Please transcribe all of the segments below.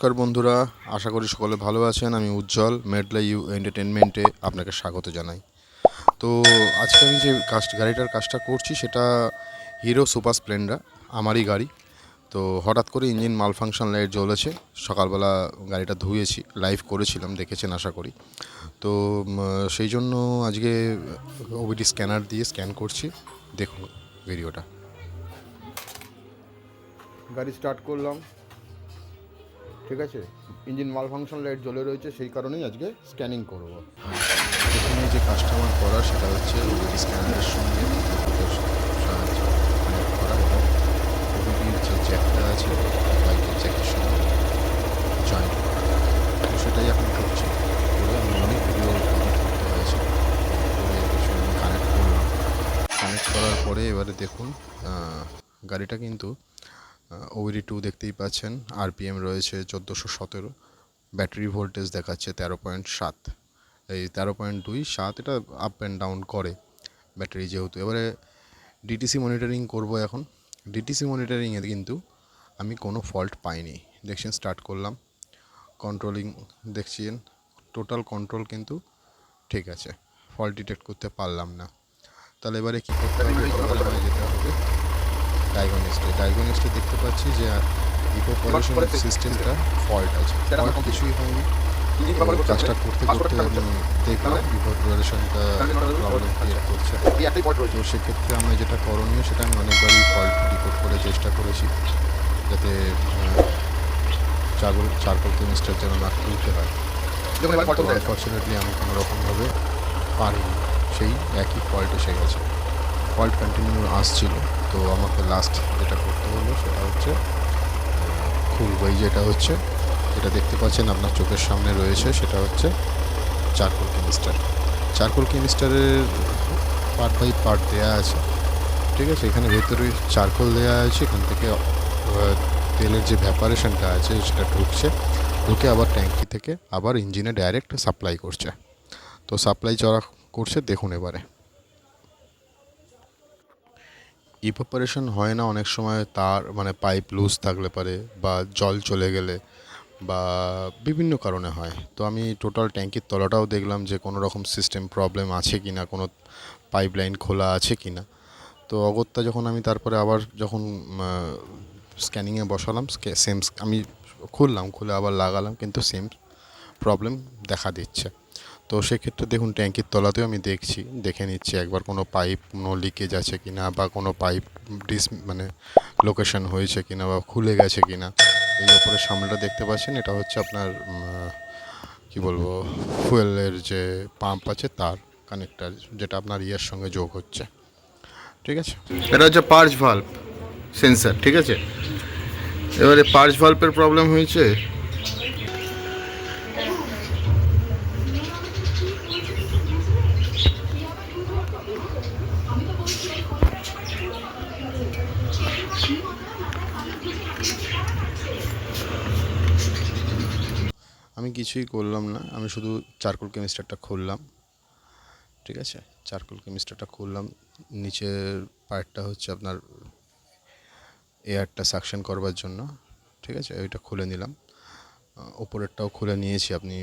নমস্কার বন্ধুরা, আশা করি সকলে ভালো আছেন। আমি উজ্জ্বল, মেডলা ইউ এন্টারটেনমেন্টে আপনাকে স্বাগত জানাই। তো আজকে আমি যে কাজ গাড়িটার কাজটা করছি সেটা হিরো সুপার স্প্লেন্ডার, আমারই গাড়ি। তো হঠাৎ করে ইঞ্জিন মাল ফাংশন লাইট জ্বলেছে, সকালবেলা গাড়িটা ধুয়েছি, লাইভ করেছিলাম, দেখেছেন আশা করি। তো সেই জন্য আজকে ওবিডি স্ক্যানার দিয়ে স্ক্যান করছি, দেখুন ভিডিওটা। গাড়ি স্টার্ট করলাম। ঠিক আছে? ইঞ্জিন মাল ফাংশন লাইট জ্বলে রয়েছে, সেই কারণেই আজকে স্ক্যানিং করব। এখানে যে কাস্টমার করা সেটা হচ্ছে স্ক্যানারের সঙ্গে জ্যাকটা আছে বাইকের সঙ্গে সেটাই এখন করছি করে আমি অনেক ভিডিও করতে কানেক্ট করলাম। কানেক্ট করার পরে এবারে দেখুন গাড়িটা কিন্তু ওভিডি টু দেখতেই পাচ্ছেন আরপিএম রয়েছে চোদ্দোশো সতেরো ব্যাটারি ভোল্টেজ দেখাচ্ছে তেরো পয়েন্ট সাত। এই তেরো পয়েন্ট দুই সাত এটা আপ অ্যান্ড ডাউন করে ব্যাটারি যেহেতু। এবারে ডিটিসি মনিটরিং করব এখন। ডিটিসি মনিটরিংয়ে কিন্তু আমি কোনো ফল্ট পাইনি। দেখছেন স্টার্ট করলাম। কন্ট্রোলিং দেখছেন টোটাল কন্ট্রোল কিন্তু ঠিক আছে। ফল্ট ডিটেক্ট করতে পারলাম না। তাহলে এবারে কী করতে হবে? যেতে হবে। ডায়াগনিস্টে ডায়াগনিস্টে দেখতে পাচ্ছি যে ইকো পলিউশন সিস্টেমটা ফল্ট আছে। ফল্ট কিছুই হয়নি। কাজটা করতে করতে আমি দেখলাম ইকো পলিউশনটা প্রবলেম ক্রিয়েট করছে। তো সেক্ষেত্রে আমরা যেটা করণীয় সেটা আমি অনেকবারই ফল্ট রিপোর্ট করে চেষ্টা করেছি যাতে চারকোল চারকোল কেমিস্টার যেন না তুলতে হয়। আনফর্চুনেটলি আমি কোনো রকমভাবে পারিনি। সেই একই ফল্ট এসে গেছে। ফল্ট কন্টিনিউ আসছিল। তো আমাকে লাস্ট যেটা করতে হলো সেটা হচ্ছে খুলবো এই যেটা হচ্ছে, যেটা দেখতে পাচ্ছেন আপনার চোখের সামনে রয়েছে সেটা হচ্ছে চারকোল কেমিস্টার চারকোল কেমিস্টারের পার্ট বাই পার্ট দেওয়া আছে, ঠিক আছে? এখানে ভেতরে চারকোল দেওয়া আছে, এখান থেকে তেলের যে ভ্যাপারেশনটা আছে সেটা ঢুকছে, ঢুকে আবার ট্যাঙ্কি থেকে আবার ইঞ্জিনে ডাইরেক্ট সাপ্লাই করছে। তো সাপ্লাই চড়া করছে দেখুন এবারে। ইভাপারেশন হয় না অনেক সময়, তার মানে পাইপ লুজ থাকলে পারে বা জল চলে গেলে বা বিভিন্ন কারণে হয়। তো আমি টোটাল ট্যাঙ্কির তলাটাও দেখলাম যে কোনো রকম সিস্টেম প্রবলেম আছে কি না কোনো পাইপ লাইন খোলা আছে কি না তো অগত্যা যখন আমি তারপরে আবার যখন স্ক্যানিংয়ে বসালাম সেম আমি খুললাম, খুলে আবার লাগালাম, কিন্তু সেম প্রবলেম দেখা দিচ্ছে। তো সেক্ষেত্রে দেখুন, ট্যাঙ্কির তলাতেও আমি দেখছি, দেখে নিচ্ছি একবার কোনো পাইপ, কোনো লিকেজ আছে কি না বা কোনো পাইপ ডিস মানে লোকেশন হয়েছে কি না বা খুলে গেছে কি না এই ওপরে সামনেটা দেখতে পাচ্ছেন, এটা হচ্ছে আপনার কি বলব, ফুয়েলের যে পাম্প আছে তার কানেক্টার যেটা আপনার ইয়ের সঙ্গে যোগ হচ্ছে। ঠিক আছে? এটা হচ্ছে পার্চ ভাল্ব সেন্সার ঠিক আছে? এবারে পার্চ ভাল্বের প্রবলেম হয়েছে আমি কিছুই করলাম না। আমি শুধু চারকোল কেমিস্টারটা খুললাম। ঠিক আছে? চারকোল কেমিস্টারটা খুললাম। নিচের পার্টটা হচ্ছে আপনার এয়ারটা সাকশন করবার জন্য। ঠিক আছে? ওইটা খুলে নিলাম। ওপরেরটাও খুলে নিয়েছি। আপনি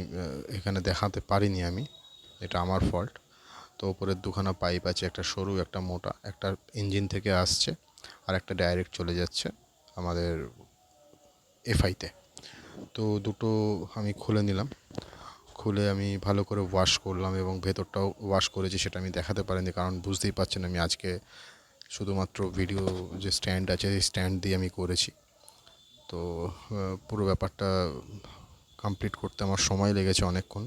এখানে দেখাতে পারিনি আমি। এটা আমার ফল্ট। তো ওপরের দুখানা পাইপ আছে, একটা সরু, একটা মোটা। একটা ইঞ্জিন থেকে আসছে আর একটা ডাইরেক্ট চলে যাচ্ছে আমাদের এফআইতে। তো দুটো আমি খুলে নিলাম। খুলে আমি ভালো করে ওয়াশ করলাম এবং ভেতরটাও ওয়াশ করেছি, সেটা আমি দেখাতে পারিনি কারণ বুঝতেই পারছেন আমি আজকে শুধুমাত্র ভিডিও যে স্ট্যান্ড আছে সেই স্ট্যান্ড দিয়ে আমি করেছি। তো পুরো ব্যাপারটা কমপ্লিট করতে আমার সময় লেগেছে অনেকক্ষণ।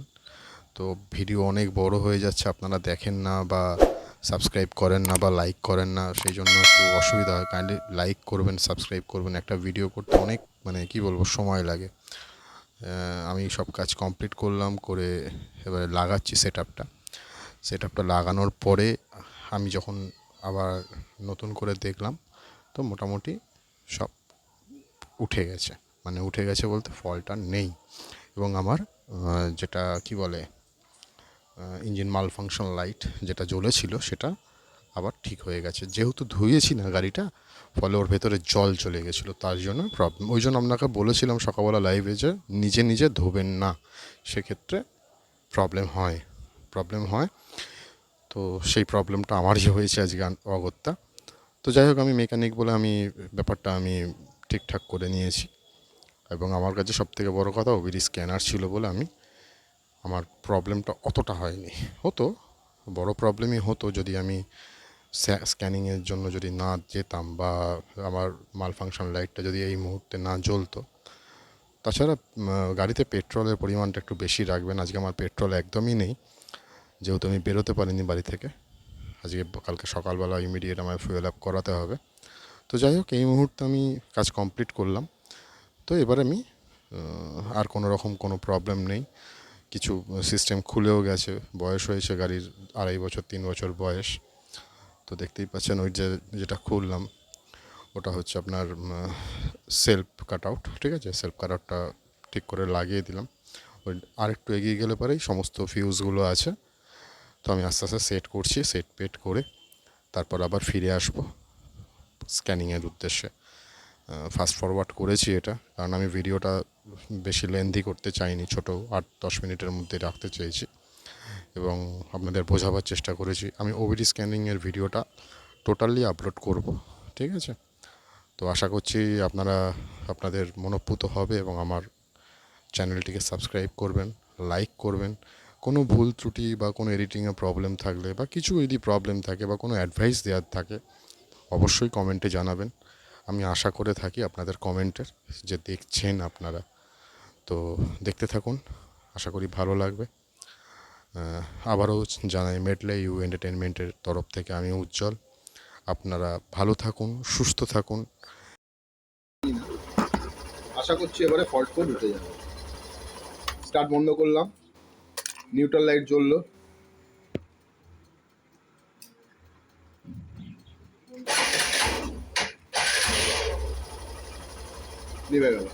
তো ভিডিও অনেক বড় হয়ে যাচ্ছে, আপনারা দেখেন না বা সাবস্ক্রাইব করেন না বা লাইক করেন না, সেই জন্য একটু অসুবিধা হয়। কাইন্ডলি লাইক করবেন সাবস্ক্রাইব করবেন। একটা ভিডিও করতে অনেক মানে কি বলব, সময় লাগে। আমি সব কাজ কমপ্লিট করলাম, করে এবারে লাগাচ্ছি সেট আপটা সেট আপটা লাগানোর পরে আমি যখন আবার নতুন করে দেখলাম, তো মোটামুটি সব উঠে গেছে। মানে উঠে গেছে বলতে ফলটা নেই। এবং আমার যেটা কি বলে ইঞ্জিন মাল ফাংশন লাইট যেটা জ্বলেছিল সেটা আবার ঠিক হয়ে গেছে। যেহেতু ধুয়েছি না গাড়িটা, ফলে ওর ভেতরে জল চলে গেছিল, তার জন্য প্রবলেম ওই জন্য আপনাকে বলেছিলাম সকালবেলা লাইভে যে নিজে নিজে ধোবেন না, সেক্ষেত্রে প্রবলেম হয় প্রবলেম হয়। তো সেই প্রবলেমটা আমারই হয়েছে আজকে অগত্যা। তো যাই হোক, আমি মেকানিক বলে আমি, ব্যাপারটা আমি ঠিকঠাক করে নিয়েছি। এবং আমার কাছে সবথেকে বড় কথা ওবিডি স্ক্যানার ছিল বলে আমি, আমার প্রবলেমটা অতটা হয়নি। হতো, বড় প্রবলেমই হতো যদি আমি স্ক্যানিংয়ের জন্য যদি না যেতাম বা আমার মাল ফাংশন লাইটটা যদি এই মুহূর্তে না জ্বলতো, তাছাড়া গাড়িতে পেট্রোলের পরিমাণটা একটু বেশি রাখবেন। আজকে আমার পেট্রোল একদমই নেই। যেহেতু আমি বেরোতে পারিনি বাড়ি থেকে, আজকে কালকে সকালবেলা ইমিডিয়েট আমার ফুয়েল আপ করাতে হবে। তো যাই হোক, এই মুহূর্তে আমি কাজ কমপ্লিট করলাম। তো এবার আমি আর কোনো রকম কোনো প্রবলেম নেই। কিছু সিস্টেম খুলেও গেছে, বয়স হয়েছে গাড়ির আড়াই বছর, তিন বছর বয়স। তো দেখতেই পাচ্ছেন ওই যে যেটা খুললাম, ওটা হচ্ছে আপনার সেলফ কাট আউট ঠিক আছে? সেলফ কাট আউটটা ঠিক করে লাগিয়ে দিলাম। ওই আরেকটু এগিয়ে গেলে পরেই সমস্ত ফিউজগুলো আছে। তো আমি আস্তে আস্তে সেট করছি সেট পেট করে তারপর আবার ফিরে আসব স্ক্যানিংয়ের উদ্দেশ্যে। ফাস্ট ফরওয়ার্ড করেছি এটা, কারণ আমি ভিডিওটা বেশি লেন্দি করতে চাইনি, ছোট আট দশ মিনিটের মধ্যে রাখতে চেয়েছি। এবং আপনাদের বোঝাবার চেষ্টা করেছি। আমি ওবিডি স্ক্যানিংয়ের ভিডিওটা টোটালি আপলোড করব, ঠিক আছে? তো আশা করছি আপনারা, আপনাদের মনোপ্রুত হবে এবং আমার চ্যানেলটিকে সাবস্ক্রাইব করবেন লাইক করবেন। কোনো ভুল ত্রুটি বা কোনো এডিটিংয়ে প্রবলেম থাকলে বা কিছু যদি প্রবলেম থাকে বা কোনো অ্যাডভাইস দেওয়ার থাকে, অবশ্যই কমেন্টে জানাবেন। আমি আশা করে থাকি আপনাদের কমেন্টের যে দেখছেন আপনারা। তো দেখতে থাকুন, আশা করি ভালো লাগবে। আবারও জানাই মেডলে ইউ এন্টারটেনমেন্টের তরফ থেকে আমি উজ্জ্বল। আপনারা ভালো থাকুন, সুস্থ থাকুন। আশা করছি এবারে ফল্ট কোড উঠে যাবে। স্টার্ট বন্ধ করলাম। নিউট্রাল লাইট জ্বললো। নিভে গেল।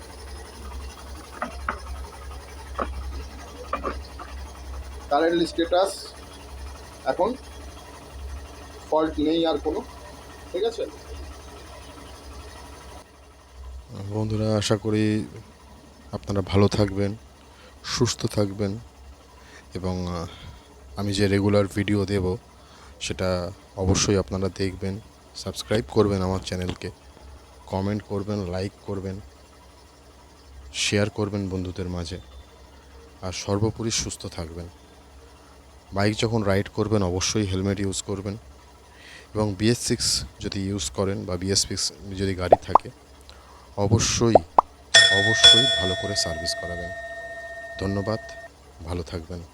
কারেন্টলি স্ট্যাটাস এখন ফল্ট নেই আর কোনো, ঠিক আছে? বন্ধুরা, আশা করি আপনারা ভালো থাকবেন, সুস্থ থাকবেন, এবং আমি যে রেগুলার ভিডিও দেব, সেটা অবশ্যই আপনারা দেখবেন সাবস্ক্রাইব করবেন আমার চ্যানেলকে কমেন্ট করবেন লাইক করবেন শেয়ার করবেন বন্ধুদের মাঝে, আর সর্বোপরি সুস্থ থাকবেন। বাইক যখন রাইড করবেন, অবশ্যই হেলমেট ইউজ করবেন। এবং বিএস সিক্স যদি ইউজ করেন বা বিএস সিক্স যদি গাড়ি থাকে, অবশ্যই অবশ্যই ভালো করে সার্ভিস করাবেন। ধন্যবাদ, ভালো থাকবেন।